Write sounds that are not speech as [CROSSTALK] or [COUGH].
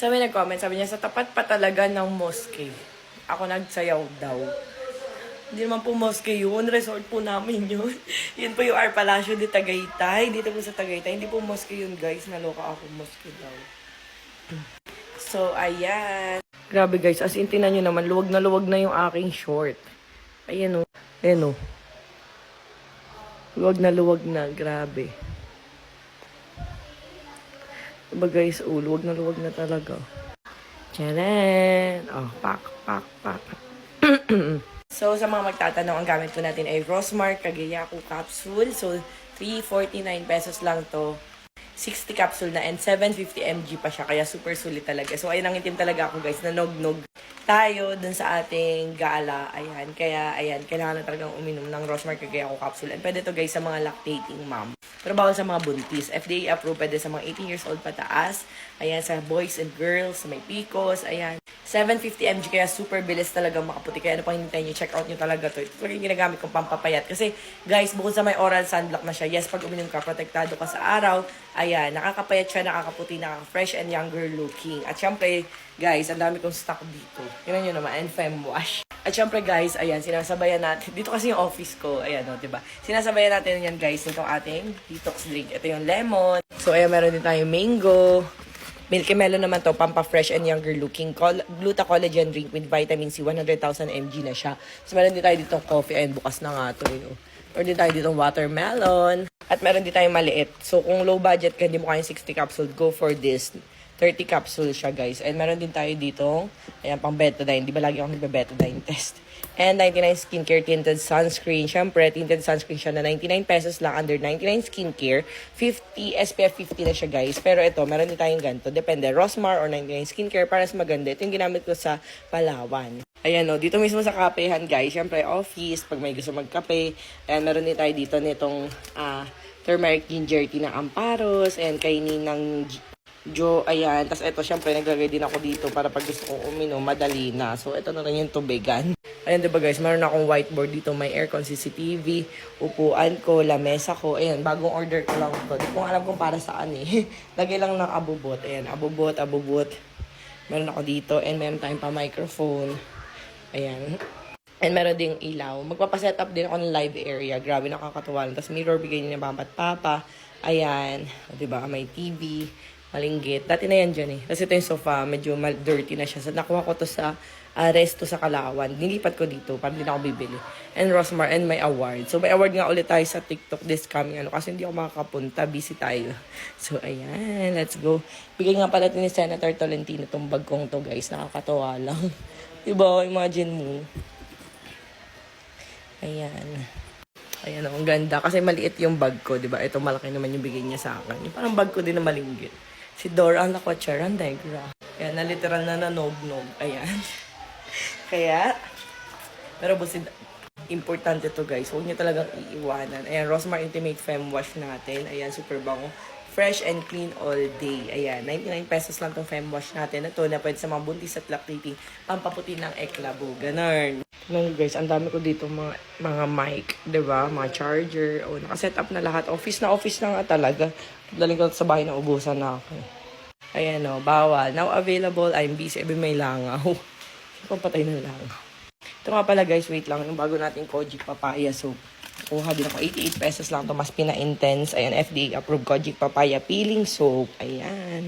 Sabi nag-comment, sabi niya, sa tapat pa talaga ng mosque. Ako nagsayaw daw. Hindi naman po mosque yun. Resort po namin yun. [LAUGHS] yun po yung Ar Palacio de Tagaytay. Dito po sa Tagaytay. Hindi po mosque yun, guys. Naloka ako mosque daw. So, ayan. Grabe, guys. As in, tinan nyo naman. Luwag na luwag na yung aking short. Ayan o. Ayan o. Luwag na luwag na. Grabe. Diba guys, oh, luwag na luwag na talaga. Tcharan! Oh, pak, pak, pak. [CLEARS THROAT] so, sa mga magtatanong, ang gamit po natin ay Rosmar Kagayaku Capsule. So, 349 pesos lang to. 60 capsule na and 750 mg pa siya. Kaya super sulit talaga. So, ayun ang itim talaga ako guys. Nanog-nog tayo dun sa ating gala. Ayan. Kaya, ayan. Kailangan na talagang uminom ng Rosmar Kagayaku Capsule. And pwede to guys sa mga lactating mom. Pero bawal sa mga buntis. FDA approved. Pwede sa mga 18 years old pataas. Ayan. Sa boys and girls. Sa may picos. Ayan. 750 mg kaya super bilis talaga makaputi. Kaya ano pang hinintay nyo, check out nyo talaga to. Ito yung ginagamit kong pampapayat. Kasi guys, bukod sa may oral sunblock na siya, yes, pag uminom ka, protektado ka sa araw. Ayan, nakakapayat siya, nakakaputi, nakaka-fresh and younger looking. At syempre, guys, ang dami kong stock dito. Yun nyo naman, and fem wash. At syempre guys, ayan, sinasabayan natin. Dito kasi yung office ko, ayan o, diba? Sinasabayan natin yan guys, nitong ating detox drink. Ito yung lemon. So, ayan, meron din tayong mango. Milky Melon naman to, pampa-fresh and younger looking. Col- Gluta collagen drink with vitamin C, 100,000 mg na siya. So, meron din tayo ditong coffee. Ayun, bukas na nga to. Yun. Meron din tayo ditong watermelon. At meron din tayong maliit. So, kung low budget ka, hindi mo kayang 60 capsule, go for this. 30 capsule siya, guys. And meron din tayo ditong, ayan, pang betadine. Di ba lagi ako nagbe-betadine test? And 99 skincare tinted sunscreen. Siyempre, tinted sunscreen siya na 99 pesos lang under 99 skincare. 50, SPF 50 na siya guys. Pero ito, meron din tayong ganito. Depende, Rosmar or 99 skincare. Para mas maganda. Ito yung ginamit ko sa Palawan. Ayan o, dito mismo sa kapehan guys. Siyempre, office, pag may gusto magkape. Ayan, meron din tayo dito nitong ah, turmeric ginger tea ng Amparos. And kainin ng Jo, ayan. Tapos ito, syempre, naglagay din ako dito para pag gusto kong uminom, madali na. So, ito na rin yung tubigan. Ayan, diba guys, meron akong whiteboard dito. May aircon, CCTV, upuan ko, lamesa ko. Ayan, bagong order ko lang to. Di ko alam kung para saan eh. [LAUGHS] Lagay lang ng abubot. Ayan, abubot, abubot. Meron ako dito. And meron tayong pa-microphone. Ayan. And meron ding ilaw. Magpapaset up din ako ng live area. Grabe, nakakatuwa. Tapos mirror, bigay niya papat papa. Ayan. O, diba? May TV. Malinggit. Dati na yan dyan eh. Kasi ito yung sofa. Medyo dirty na siya. So, nakuha ko to sa uh, resto sa Kalawan. Nilipat ko dito. Para hindi na ako bibili. And Rosmar. And may award. So, may award nga ulit tayo sa TikTok this coming ano. Kasi hindi ako makakapunta. Busy tayo. [LAUGHS] So, ayan. Let's go. Bigay nga pala ni Senator Tolentino itong bag kong to, guys. Nakakatawa lang. [LAUGHS] diba? Imagine mo. Ayan. Ayan, ang ganda. Kasi maliit yung bag ko, di ba? Ito, malaki naman yung bigay niya sa akin. Yung parang bag ko din na malinggit. Si Dora ang nakwacharan, Degra. Kaya na literal na nanog-nog. Ayan. [LAUGHS] Kaya, pero busid, importante to guys. Huwag niyo talagang iiwanan. Ayan, Rosmar Intimate Fem Wash natin. Ayan, super bango. Fresh and clean all day. Ayan, 99 pesos lang tong Fem Wash natin. Ito na pwede sa mga buntis at lactating. Pampaputi ng eklabo. Ganun. Tingnan nyo guys, ang dami ko dito mga, mga mic, ba Mga charger. O, nakaset up na lahat. Office na office na nga talaga. Daling ko sa bahay na ubusan na ako. Ayan o, bawal. Now available, I'm busy. Ebe may langaw. [LAUGHS] Patay ng langaw? Ito nga pala guys, wait lang. Yung bago nating Kojic Papaya Soap. Kuha din ako. 88 pesos lang to Mas pina-intense. Ayan, FDA approved Kojic Papaya Peeling Soap. Ayan.